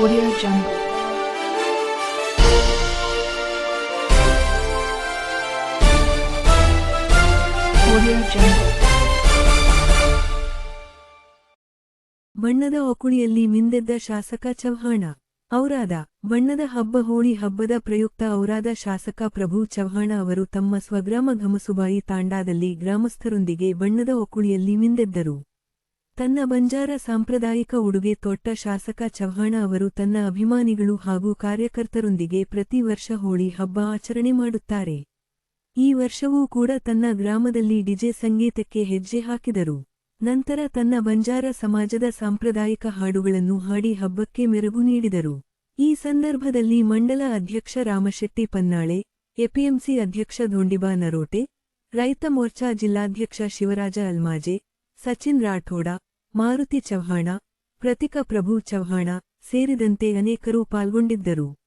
Audio Jungle. ಬಣ್ಣದ ಒಕುಳಿಯಲ್ಲಿ ಮಿಂದೆದ್ದ ಶಾಸಕ ಚವ್ಹಾಣ, ಔರಾದ ಬಣ್ಣದ ಹಬ್ಬ ಹೋಳಿ ಹಬ್ಬದ ಪ್ರಯುಕ್ತ ಔರಾದ ಶಾಸಕ ಪ್ರಭು ಚವ್ಹಾಣ ಅವರು ತಮ್ಮ ಸ್ವಗ್ರಾಮ ಘಮಸುಬಾಯಿ ತಾಂಡಾದಲ್ಲಿ ಗ್ರಾಮಸ್ಥರೊಂದಿಗೆ ಬಣ್ಣದ ಒಕುಳಿಯಲ್ಲಿ ಮಿಂದೆದ್ದರು ತನ್ನ ಬಂಜಾರ ಸಾಂಪ್ರದಾಯಿಕ ಉಡುಗೆ ತೊಟ್ಟ ಶಾಸಕ ಚವ್ಹಾಣ ಅವರು ತನ್ನ ಅಭಿಮಾನಿಗಳು ಹಾಗೂ ಕಾರ್ಯಕರ್ತರೊಂದಿಗೆ ಪ್ರತಿ ವರ್ಷ ಹೋಳಿ ಹಬ್ಬ ಆಚರಣೆ ಮಾಡುತ್ತಾರೆ. ಈ ವರ್ಷವೂ ಕೂಡ ತನ್ನ ಗ್ರಾಮದಲ್ಲಿ ಡಿಜೆ ಸಂಗೀತಕ್ಕೆ ಹೆಜ್ಜೆ ಹಾಕಿದರು. ನಂತರ ತನ್ನ ಬಂಜಾರ ಸಮಾಜದ ಸಾಂಪ್ರದಾಯಿಕ ಹಾಡುಗಳನ್ನು ಹಾಡಿ ಹಬ್ಬಕ್ಕೆ ಮೆರುಗು ನೀಡಿದರು. ಈ ಸಂದರ್ಭದಲ್ಲಿ ಮಂಡಲ ಅಧ್ಯಕ್ಷ ರಾಮಶೆಟ್ಟಿ ಪನ್ನಾಳೆ, ಎಪಿಎಂಸಿ ಅಧ್ಯಕ್ಷ ಧೋಂಡಿಬಾ ನರೋಟೆ, ರೈತ ಮೋರ್ಚಾ ಜಿಲ್ಲಾಧ್ಯಕ್ಷ ಶಿವರಾಜ ಅಲ್ಮಾಜೆ, ಸಚಿನ್ ರಾಠೋಡ ಮಾರುತಿ ಚವ್ಹಾಣ ಪ್ರತಿಕ ಪ್ರಭು ಚವ್ಹಾಣ ಸೇರಿದಂತೆ ಅನೇಕರು ಪಾಲ್ಗೊಂಡಿದ್ದರು.